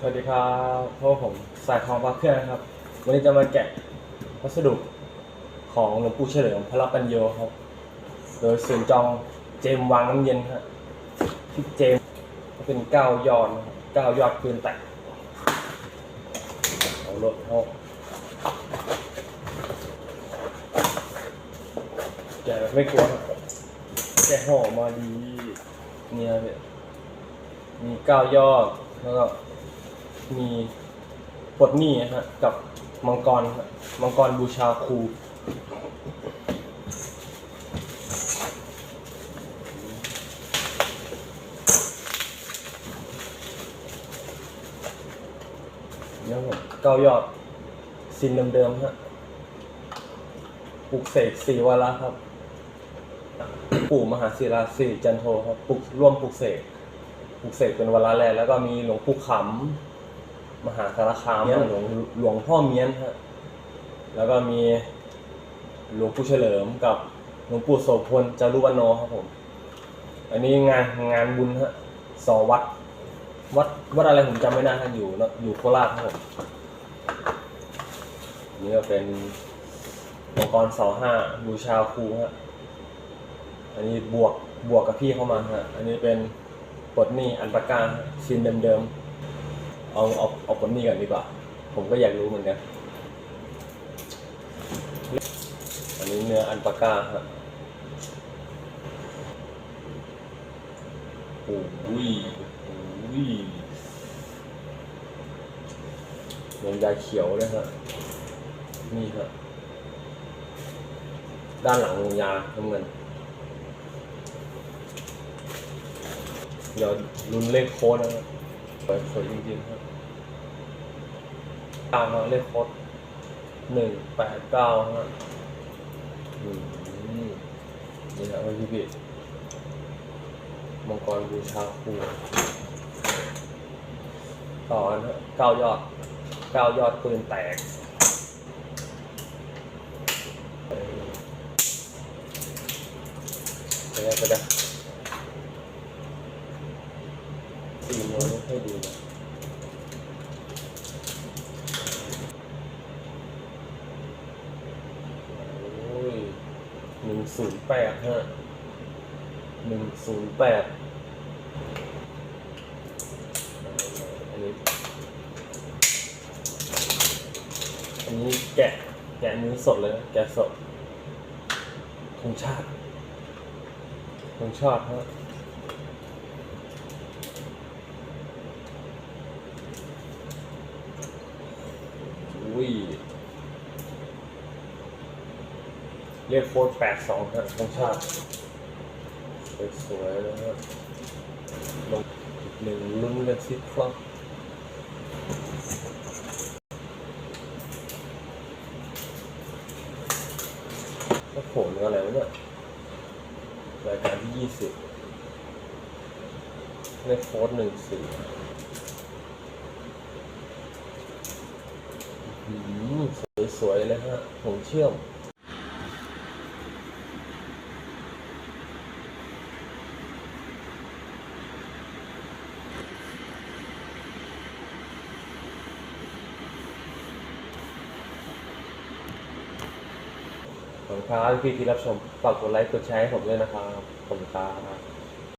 สวัสดีครับพวกผมสายทองปลาเครื่องนะครับ วันนี้จะมาแกะวัสดุของหลวงปู่เฉลิมพระปัญโยครับ โดยสื่อจองเจมวางน้ำเย็นครับที่เจมก็เป็นเก้ายอดเก้ายอดปืนแตกเอารถเขาแกะไม่กลัวครับแกะห่อมาดีเนี่ยเนี่ยมีเก้ายอดแล้วก็ มีปลดหนี้นะฮะกับมังกรมังกรบูชาครูเนี่ยผมเก้ายอดซินเดิมๆฮะปลุกเสกสี่วาระครับ ปู่มหาศิลาสิริจันโทครับปลุกร่วมปลุกเสกปลุกเสกเป็นวาระแรกแล้วก็มีหลวงปู่ขำ มหาสารคามหลวงหลวงพ่อเมียนฮะแล้วก็มีหลวงปู่เฉลิมกับหลวงปู่โสพลจารุวโนครับผม อันนี้งานงานบุญฮะสอวัด วัดวัดอะไรผมจำไม่ได้ฮะอยู่เนอะอยู่โคราชครับผมอันนี่ก็เป็นมังกรเสาห้าบูชาครูฮะอันนี้บวกบวกกับพี่เข้ามาฮะอันนี้เป็นปลดหนี้อันประการชิ้นเดิมๆ เอาเอาเอาปลนี้ก่อนดีกว่า ผมก็อยากรู้เหมือนกัน อันนี้เนื้ออันปาก้าฮะโอ้ยโอ้ยเหมือนยาเขียวเลยฮะนี่ฮะด้านหลังของยาน้ำเงินเดี๋ยวลุ้นเลขโค้ดนะครับ สวยสวยจริงๆครับตามมาเลขคดหนึ่งแปดเก้าฮะอืมนี่ครับพี่พี่มังกรบูชาครูต่อนฮะเก้ายอดเก้ายอดปืนแตกไปได้ไปได้ สีมันไม่ค่อยดีนะโอ้ยหนึ่งศูนย์แปดฮะหนึ่งศูนย์แปดอันนี้อันนี้แกะ แกะมือสดเลยนะแกะสดธงชาติผมชอบฮะอุ้ย เรียกโค้ดแปดสองฮะผมชอบสวยๆเลยฮะลงอีกหนึ่งลุ้นกันสิครับแล้วโผล่เนื้ออะไรวะเนี่ยรายการที่ยี่สิบเลขโค้ดหนึ่งสี่สวยๆเลยฮะผมเชื่อม ขอบคุณครับพี่ที่รับชม ฝากกดไลค์ กดแชร์ให้ผมด้วยนะครับ ขอบคุณครับ